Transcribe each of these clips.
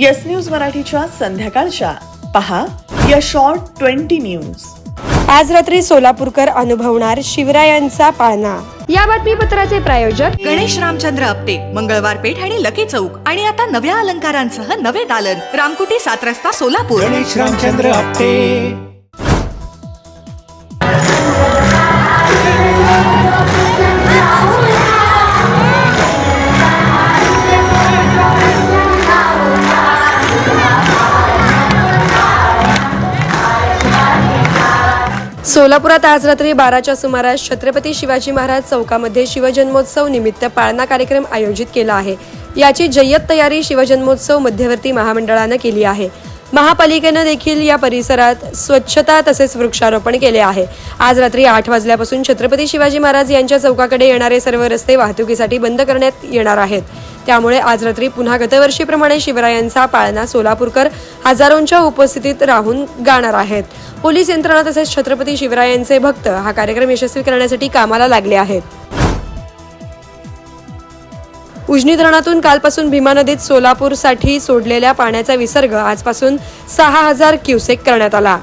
Yes news मराठीच्या संध्याकाळच्या. पहा या शॉर्ट ट्वेंटी न्यूज आज रात्री सोलापूरकर अनुभवणार शिवरायांचा पाळणा. या बातमीपत्राचे प्रायोजक गणेश रामचंद्र आपटे मंगळवार पेठ आणि लकी चौक. आणि आता नव्या अलंकारांसह नवे दालन. रामकुटी सात रस्ता सोलापूर. गणेश रामचंद्र आपटे. सोलापुरात आज रात्री बाराच्या सुमारास छत्रपती शिवाजी महाराज चौकामध्ये शिवजन्मोत्सव निमित्त पाळणा कार्यक्रम आयोजित केला आहे. याची जय्यत तयारी शिवजन्मोत्सव मध्यवर्ती महामंडळानं केली आहे. महापालिकेनं देखील या परिसरात स्वच्छता तसेच वृक्षारोपण केले आहे. आज रात्री आठ वाजल्यापासून छत्रपती शिवाजी महाराज यांच्या चौकाकडे येणारे सर्व रस्ते वाहतुकीसाठी बंद करण्यात येणार आहेत. त्यामुळे आज रात्री पुन्हा गतवर्षीप्रमाणे शिवरायांचा पाळणा सोलापूरकर हजारोंच्या उपस्थितीत राहून गाणार आहेत. पोलीस यंत्रणा तसेच छत्रपती शिवरायांचे भक्त हा कार्यक्रम यशस्वी करण्यासाठी कामाला लागले आहेत. उजनी धरणातून कालपासून भीमा नदीत सोलापूरसाठी सोडलेल्या पाण्याचा विसर्ग आजपासून सहा हजार क्युसेक करण्यात आला.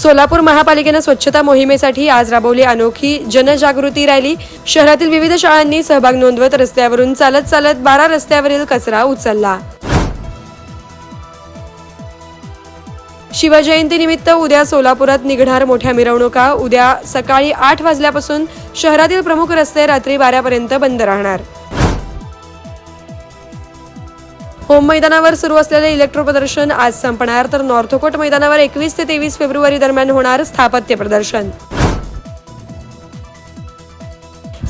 सोलापूर महापालिकेनं स्वच्छता मोहिमेसाठी आज राबवली अनोखी जनजागृती रॅली. शहरातील विविध शाळांनी सहभाग नोंदवत रस्त्यावरून चालत चालत बारा रस्त्यावरील कचरा उचलला. शिवजयंतीनिमित्त उद्या सोलापुरात निघणार मोठ्या मिरवणुका. उद्या सकाळी आठ वाजल्यापासून शहरातील प्रमुख रस्ते रात्री बारापर्यंत बंद राहणार. होम मैदानावर सुरू असलेले इलेक्ट्रो प्रदर्शन आज संपणार. तर नॉर्थकोट मैदानावर एकवीस ते तेवीस फेब्रुवारी दरम्यान होणार स्थापत्य प्रदर्शन.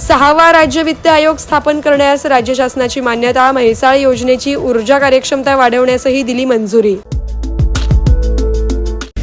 सहावा राज्य वित्त आयोग स्थापन करण्यास राज्य शासनाची मान्यता म्हैसाळ योजनेची ऊर्जा कार्यक्षमता वाढवण्यासही दिली मंजुरी.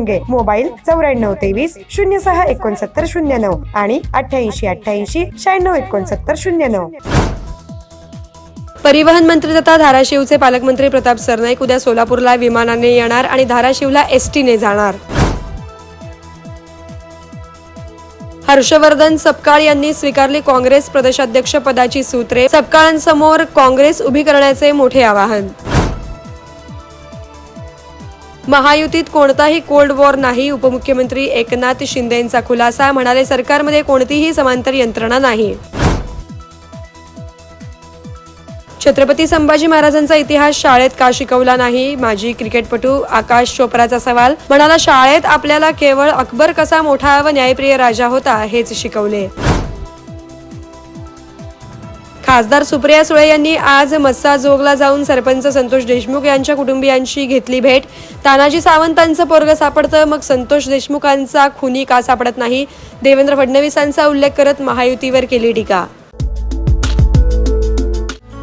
गुंगे मोबाईल चौऱ्याण्णव तेवीस शून्य सहा एकोणसत्तर शून्य नऊ आणि अठ्ठ्याऐंशी अठ्ठ्याऐंशी शहाण्णव एकोणसत्तर शून्य नऊ. परिवहन मंत्री तथा धाराशिवचे पालकमंत्री प्रताप सरनाईक उद्या सोलापूरला विमानाने येणार आणि धाराशिवला एसटीने जाणार. हर्षवर्धन सपकाळ यांनी स्वीकारली काँग्रेस प्रदेशाध्यक्ष पदाची सूत्रे. सपकाळांसमोर काँग्रेस उभी करण्याचे मोठे आवाहन. महायुतीत कोणताही कोल्ड वॉर नाही. उपमुख्यमंत्री एकनाथ शिंदेंचा खुलासा म्हणाले सरकारमध्ये कोणतीही समांतर यंत्रणा नाही. छत्रपती संभाजी महाराजांचा इतिहास शाळेत का शिकवला नाही? माजी क्रिकेटपटू आकाश चोप्राचा सवाल म्हणाला शाळेत आपल्याला केवळ अकबर कसा मोठा व न्यायप्रिय राजा होता हेच शिकवले. खासदार सुप्रिया सुळे यांनी आज मस्सा जोगला जाऊन सरपंच संतोष देशमुख यांच्या कुटुंबियांशी घेतली भेट. तानाजी सावंतांचं पोरग सापडतं मग संतोष देशमुखांचा खुनी का सापडत नाही? देवेंद्र फडणवीसांचा उल्लेख करत महायुतीवर केली टीका.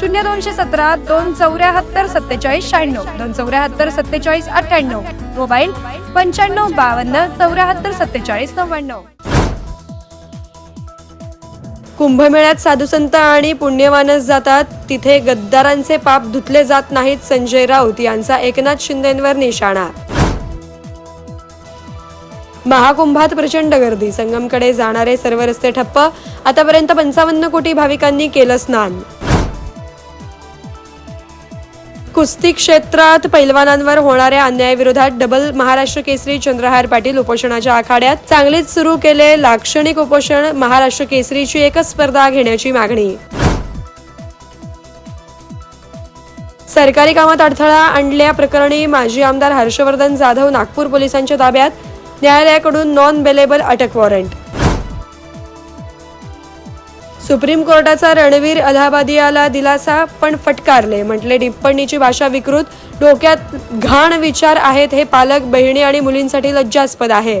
शून्य दोनशे सतरा दोन चौऱ्याहत्तर सत्तेचाळीस शहाण्णव दोन चौऱ्याहत्तर सत्तेचाळीस अठ्ठ्याण्णव मोबाईल पंच्याण्णव बावन्न चौऱ्याहत्तर सत्तेचाळीस नव्याण्णव. कुंभमेळ्यात साधुसंत आणि पुण्यवानस जातात. तिथे गद्दारांचे पाप धुतले जात नाहीत. संजय राऊत यांचा एकनाथ शिंदेंवर निशाणा. महाकुंभात प्रचंड गर्दी. संगमकडे जाणारे सर्व रस्ते ठप्प. आतापर्यंत पंचावन्न कोटी भाविकांनी केलं स्नान. कुस्ती क्षेत्रात पैलवानांवर होणाऱ्या अन्यायाविरोधात डबल महाराष्ट्र केसरी चंद्रहार पाटील उपोषणाच्या आखाड्यात चांगलीच सुरू केले लाक्षणिक उपोषण महाराष्ट्र केसरीची एकच स्पर्धा घेण्याची मागणी. सरकारी कामात अडथळा आणल्याप्रकरणी माजी आमदार हर्षवर्धन जाधव नागपूर पोलिसांच्या ताब्यात न्यायालयाकडून नॉन बेलेबल अटक वॉरंट. सुप्रीम कोर्टाचा रणवीर अलाहाबादियाला दिलासा पण फटकारले. म्हटले टिप्पणीची भाषा विकृत डोक्यात घाण विचार आहेत. हे पालक बहिणी आणि मुलींसाठी लज्जास्पद आहे.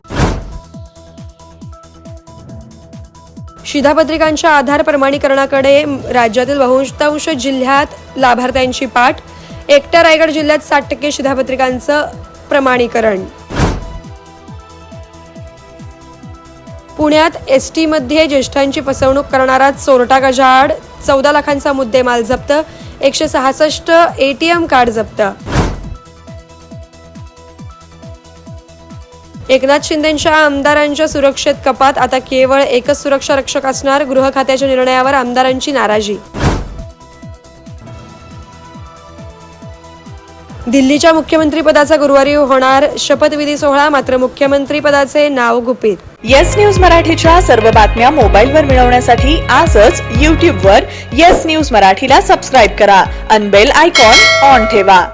शिधापत्रिकांच्या आधार प्रमाणीकरणाकडे राज्यातील बहुतांश जिल्ह्यात लाभार्थ्यांची पाठ. एकट्या रायगड जिल्ह्यात साठ टक्के शिधापत्रिकांचं प्रमाणीकरण. पुण्यात एस टीमध्ये ज्येष्ठांची फसवणूक करणारा चोरटा गजाआड चौदा लाखांचा मुद्देमाल जप्त एकशे सहासष्ट एटीएम कार्ड जप्त. एकनाथ शिंदेच्या आमदारांच्या सुरक्षेत कपात. आता केवळ एकच सुरक्षा रक्षक असणार गृह खात्याच्या निर्णयावर आमदारांची नाराजी. दिल्लीच्या मुख्यमंत्रीपदाचा गुरुवारी होणार शपथविधी सोहळा. मात्र मुख्यमंत्रीपदाचे नाव गुपित. येस न्यूज मराठीच्या सर्व बातम्या मोबाईलवर मिळवण्यासाठी आजच यूट्यूबवर येस न्यूज मराठीला सबस्क्राईब करा. अनबेल आयकॉन ऑन ठेवा.